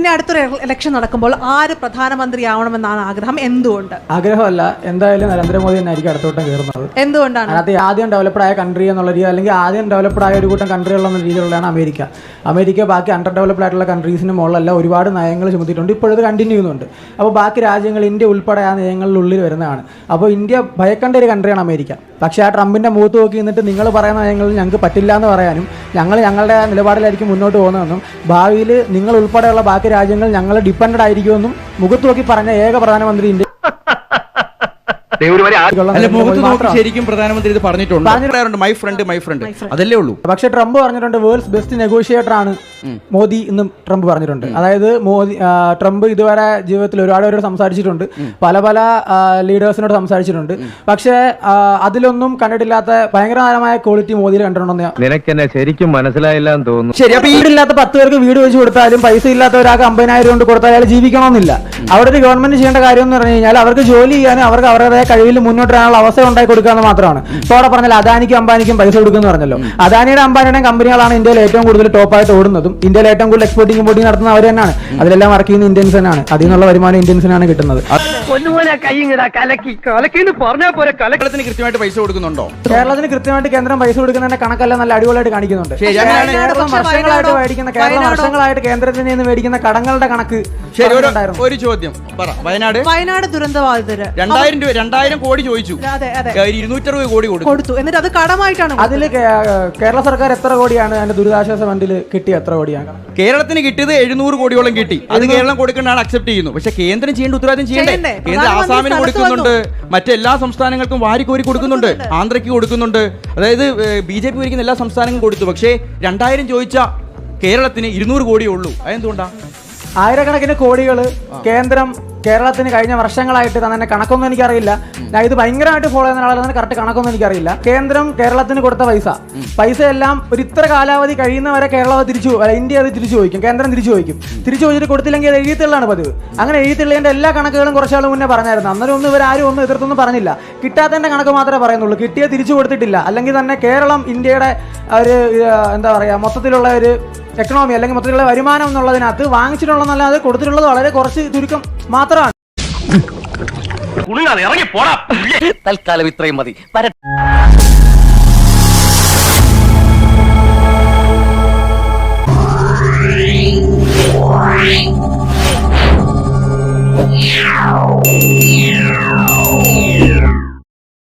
പിന്നെ അടുത്തൊരു ഇലക്ഷൻ നടക്കുമ്പോൾ ആര് പ്രധാനമന്ത്രി ആവണമെന്നാണ് ആഗ്രഹം? എന്തുകൊണ്ട്? ആഗ്രഹമല്ല. എന്തായാലും നരേന്ദ്രമോദി തന്നെ ആയിരിക്കും അടുത്തോട്ടം കയറുന്നത്. എന്തുകൊണ്ടാണ്? അതായത് ആദ്യം ഡെവലപ്ഡ് ആയ കൺട്രി എന്നുള്ള രീതി അല്ലെങ്കിൽ ആദ്യം ഡെവലപ്ഡ് ആയ ഒരു കൂട്ടം കൺട്രികൾ എന്ന രീതിയിലുള്ളതാണ് അമേരിക്ക. അമേരിക്ക ബാക്കി അണ്ടർ ഡെവലപ്ഡ് ആയിട്ടുള്ള കൺട്രീസിന് മുകളിലെല്ലാം ഒരുപാട് നയങ്ങൾ ചുമത്തിയിട്ടുണ്ട്. ഇപ്പോഴത് കണ്ടിന്യൂ ചെയ്യുന്നുണ്ട്. അപ്പോൾ ബാക്കി രാജ്യങ്ങൾ ഇന്ത്യ ഉൾപ്പെടെ ആ നയങ്ങളിലുള്ളിൽ വരുന്നതാണ്. അപ്പോൾ ഇന്ത്യ ഭയക്കേണ്ട ഒരു കൺട്രിയാണ് അമേരിക്ക. പക്ഷേ ആ ട്രംപിന്റെ മുഖത്ത് നോക്കി നിന്നിട്ട് നിങ്ങൾ പറയുന്ന നയങ്ങളിൽ ഞങ്ങൾക്ക് പറ്റില്ല എന്ന് പറയാനും ഞങ്ങൾ ഞങ്ങളുടെ നിലപാടിലായിരിക്കും മുന്നോട്ട് പോകുന്നതെന്നും ഭാവിയിൽ നിങ്ങൾ ഉൾപ്പെടെയുള്ള ബാക്കി രാജ്യങ്ങൾ ഞങ്ങൾ ഡിപ്പെൻഡ് ആയിരിക്കുമെന്നും മുഖത്തു നോക്കി പറഞ്ഞ ഏക പ്രധാനമന്ത്രി ഇന്ത്യ അല്ല മുഖത്ത് നോക്കി ശരിക്കും പ്രധാനമന്ത്രി ഇത് പറഞ്ഞിട്ടുണ്ട്. മൈ ഫ്രണ്ട് മൈ ഫ്രണ്ട് അതല്ലേ ഉള്ളൂ. പക്ഷെ ട്രംപ് പറഞ്ഞിട്ടുണ്ട് വേൾഡ്സ് ബെസ്റ്റ് നെഗോഷിയേറ്റർ ആണ്. മോദി എന്നും ട്രംപ് പറഞ്ഞിട്ടുണ്ട്. അതായത് മോദി ട്രംപ് ഇതുവരെ ജീവിതത്തിൽ ഒരുപാട് പേരോട് സംസാരിച്ചിട്ടുണ്ട്. പല പല ലീഡേഴ്സിനോട് സംസാരിച്ചിട്ടുണ്ട്. പക്ഷെ അതിലൊന്നും കണ്ടിട്ടില്ലാത്ത ഭയങ്കരമായ ക്വാളിറ്റി മോദിയിൽ കണ്ടിട്ടുണ്ടെന്ന് നിനക്കെന്നെ ശരിക്കും മനസ്സിലായില്ല എന്ന് തോന്നുന്നു. ശരി അപ്പൊ വീടില്ലാത്ത പത്ത് പേർക്ക് വീട് വെച്ച് കൊടുത്താലും പൈസ ഇല്ലാത്ത ഒരാൾക്ക് അമ്പതിനായിരം കൊണ്ട് കൊടുത്താൽ അയാൾ ജീവിക്കണമെന്നില്ല. അവിടെ ഒരു ഗവൺമെന്റ് ചെയ്യേണ്ട കാര്യം എന്ന് പറഞ്ഞു കഴിഞ്ഞാൽ അവർക്ക് ജോലി ചെയ്യാനും അവർക്ക് അവരുടേതായ കഴിവിൽ മുന്നോട്ട് വരാനുള്ള അവസരം ഉണ്ടാക്കി കൊടുക്കുക എന്ന് മാത്രമാണ്. ഇപ്പോൾ അവിടെ പറഞ്ഞാൽ അദാനിക്കും അംബാനിക്കും പൈസ കൊടുക്കുന്നു പറഞ്ഞല്ലോ. അദാനിയുടെ അംബാനിയുടെയും കമ്പനികളാണ് ഇന്ത്യയിൽ ഏറ്റവും കൂടുതൽ ടോപ്പായിട്ട് ഓടുന്നതും. ഇന്ത്യയിൽ ഏറ്റവും കൂടുതൽ എക്സ്പോർട്ടിംഗ് ഇമ്പോർട്ടിംഗ് നടത്തുന്ന അവർ തന്നെയാണ്. അതിലെല്ലാം വർക്ക് ചെയ്യുന്ന ഇന്ത്യൻസ് തന്നെയാണ്. അതിൽ നിന്നുള്ള വരുമാനം ഇന്ത്യൻസിനാണ് കിട്ടുന്നത്. കേരളത്തിന് കൃത്യമായിട്ട് പൈസ കൊടുക്കുന്നുണ്ടോ? കേരളത്തിന് കൃത്യമായിട്ട് കേന്ദ്രം പൈസ കൊടുക്കുന്നതിന്റെ കണക്കെല്ലാം നല്ല അടിപൊളിയായിട്ട് കാണിക്കുന്നുണ്ട്. ശരി, അങ്ങനെയാണ് കേരളം പക്ഷേ വർഷങ്ങളായിട്ട് മേടിക്കുന്ന കേരളം വയനാടോ? വർഷങ്ങളായിട്ട് കേന്ദ്രത്തിൽ നിന്ന് മേടിക്കുന്ന കടങ്ങളുടെ കണക്ക് ശരി ഒരു പറഞ്ഞിട്ടുണ്ടായിരുന്നു. ഒരു ചോദ്യം പറ. വയനാട്? വയനാട് ദുരന്തബാധിതര്. രണ്ടായിരം രൂപ രണ്ടായിരം കോടി ചോദിച്ചു. അതെ അതെ. ഏ, ഇരുന്നൂറ്ററുപത് കോടി കൊടുക്കും കൊടുത്തു. എന്നിട്ട് അത് കടമായിട്ടാണ് കൊടുത്തത്. അതിൽ കേ- കേരള സർക്കാർ എത്ര കോടിയാണ് അതിന്റെ ദുരിതാശ്വാസ ഫണ്ടിൽ കിട്ടിയ എത്ര കോടിയാണ്? കേരളത്തിന് കിട്ടിയത് എഴുന്നൂറ് കോടിയോളം കിട്ടി. അത് കേരളം കൊടുക്കേണ്ടതാണ് അക്സെപ്റ്റ് ചെയ്യുന്നു. പക്ഷെ കേന്ദ്രം ചെയ്യേണ്ട ഉത്തരവാദിത്തം ചെയ്യണ്ടേ? ചെയ്യണ്ടേ? കേന്ദ്രം ആസാമിന് കൊടുക്കുന്നുണ്ട്? മറ്റെല്ലാ സംസ്ഥാനങ്ങൾക്കും വാരിക്കോരി കൊടുക്കുന്നുണ്ട്. ആന്ധ്രയ്ക്ക് കൊടുക്കുന്നുണ്ട്. അതായത് ബി ജെ പി ഭരിക്കുന്ന എല്ലാ സംസ്ഥാനങ്ങളും കൊടുത്തു. പക്ഷേ രണ്ടായിരം ചോദിച്ച കേരളത്തിന് ഇരുന്നൂറ് കോടിയേ ഉള്ളൂ. അതെന്തുകൊണ്ടാ? ആയിരക്കണക്കിന് കോടികൾ കേന്ദ്രം കേരളത്തിന് കഴിഞ്ഞ വർഷങ്ങളായിട്ട് തന്നെ കണക്കൊന്നും എനിക്കറിയില്ല. ഞാൻ ഇത് ഭയങ്കരമായിട്ട് ഫോളോ ചെയ്യുന്ന ആളാണ് കറക്റ്റ് കണക്കൊന്നും എനിക്കറിയില്ല. കേന്ദ്രം കേരളത്തിന് കൊടുത്ത പൈസ. പൈസ എല്ലാം ഒരു ഇത്ര കാലാവധി കഴിയുന്നവരെ കേരളം തിരിച്ചു അല്ല, ഇന്ത്യ അത് തിരിച്ചു ചോദിക്കും കേന്ദ്രം തിരിച്ചു ചോദിക്കും. തിരിച്ചു ചോദിച്ചിട്ട് കൊടുത്തില്ലെങ്കിൽ അത് എഴുതിത്തള്ളാണ് പതിവ്. അങ്ങനെ എഴുതിത്തുള്ളതിന്റെ എല്ലാ കണക്കുകളും കുറച്ചാൾ മുന്നേ പറഞ്ഞായിരുന്നു. അന്നേരം ഒന്നും ആരും ഒന്നും എതിർത്തൊന്നും പറഞ്ഞില്ല. കിട്ടാത്തതിന്റെ കണക്ക് മാത്രമേ പറയുന്നുള്ളൂ. കിട്ടിയ തിരിച്ചു കൊടുത്തിട്ടില്ല. അല്ലെങ്കിൽ തന്നെ കേരളം ഇന്ത്യയുടെ ഒരു എന്താ പറയുക മൊത്തത്തിലുള്ള ഒരു എക്കണോമി അല്ലെങ്കിൽ മൊത്തത്തിലുള്ള വരുമാനം എന്നുള്ളതിനകത്ത് വാങ്ങിച്ചിട്ടുള്ളതല്ലാതെ കൊടുത്തിട്ടുള്ളത് വളരെ കുറച്ച് ചുരുക്കം മാത്രമാണ്. തൽക്കാലം ഇത്രയും മതി. Yeah.